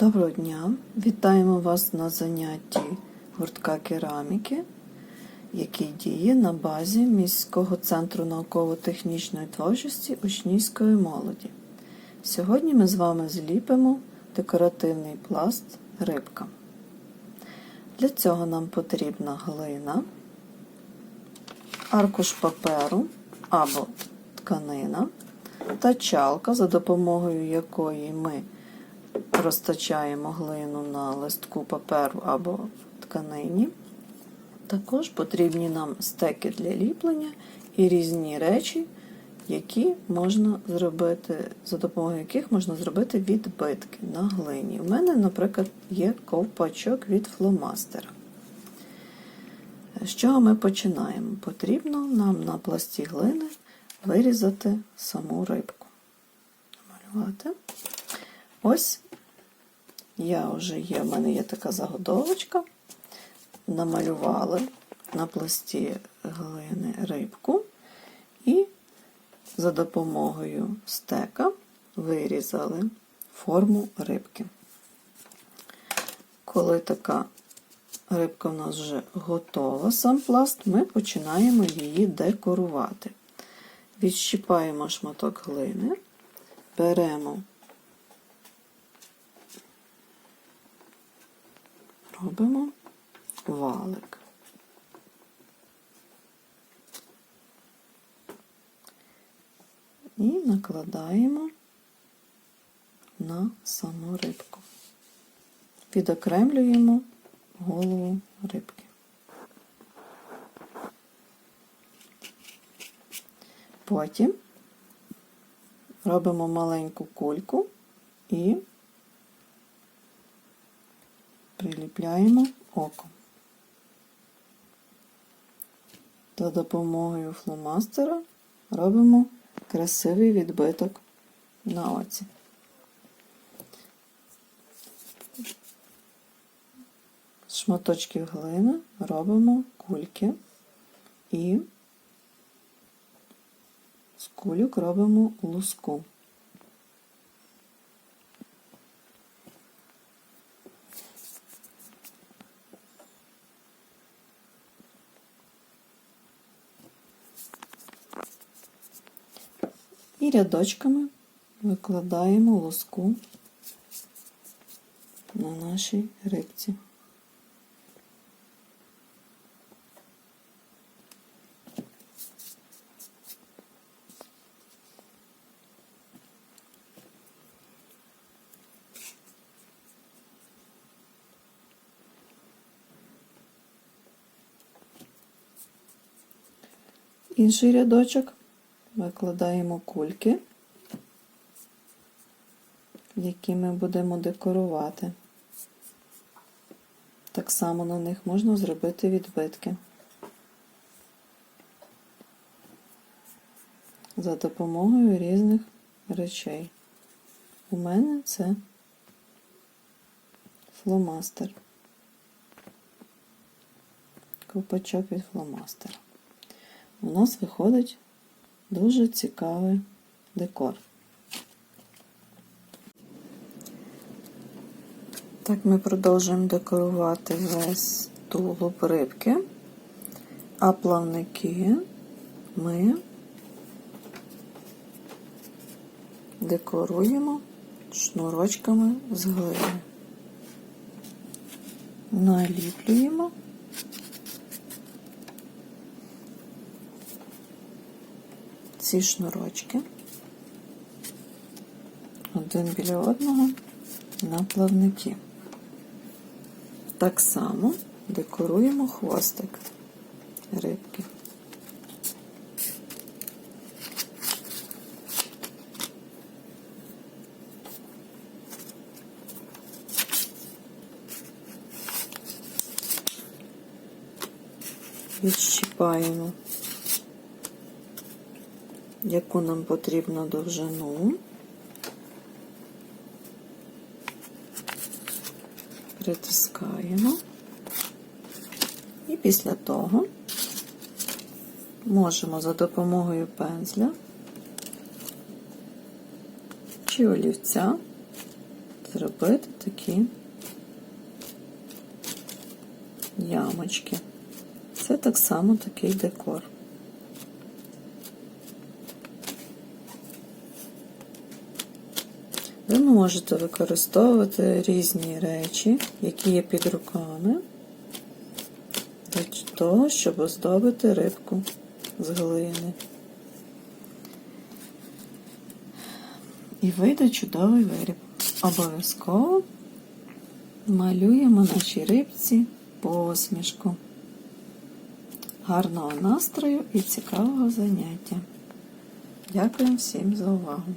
Доброго дня! Вітаємо вас на занятті гуртка кераміки, який діє на базі міського центру науково-технічної творчості учнівської молоді. Сьогодні ми з вами зліпимо декоративний пласт рибка. Для цього нам потрібна глина, аркуш паперу або тканина та чалка, за допомогою якої ми розтачаємо глину на листку паперу або тканині. Також потрібні нам стеки для ліплення і різні речі, які можна зробити, за допомогою яких можна зробити відбитки на глині. У мене, наприклад, є ковпачок від фломастера. З чого ми починаємо? Потрібно нам на пласті глини вирізати саму рибку. Малювати. Ось я вже є, в мене є така заготовочка. Намалювали на пласті глини рибку і за допомогою стека вирізали форму рибки. Коли така рибка в нас вже готова, сам пласт, ми починаємо її декорувати. Відщіпаємо шматок глини, беремо робимо валик. І накладаємо на саму рибку. Відокремлюємо голову рибки. Потім робимо маленьку кульку і приліпляємо око. За допомогою фломастера робимо красивий відбиток на оці. З шматочків глини робимо кульки і з кульок робимо луску. І рядочками викладаємо лоску на нашій рибці. Інший рядочок викладаємо кульки, які ми будемо декорувати. Так само на них можна зробити відбитки. За допомогою різних речей. У мене це фломастер. Ковпачок від фломастера. У нас виходить Дуже цікавий декор. Так, ми продовжуємо декорувати весь тулуб рибки, а плавники ми декоруємо шнурочками з глини. Наліплюємо. Ці шнурочки один біля одного на плавники. Так само декоруємо хвостик рибки. Відщіпаємо яку нам потрібно довжину. Притискаємо. І після того можемо за допомогою пензля чи олівця зробити такі ямочки. Це так само такий декор. Ви можете використовувати різні речі, які є під руками, для того, щоб оздобити рибку з глини. І вийде чудовий виріб. Обов'язково малюємо нашій рибці посмішку. Гарного настрою і цікавого заняття. Дякую всім за увагу!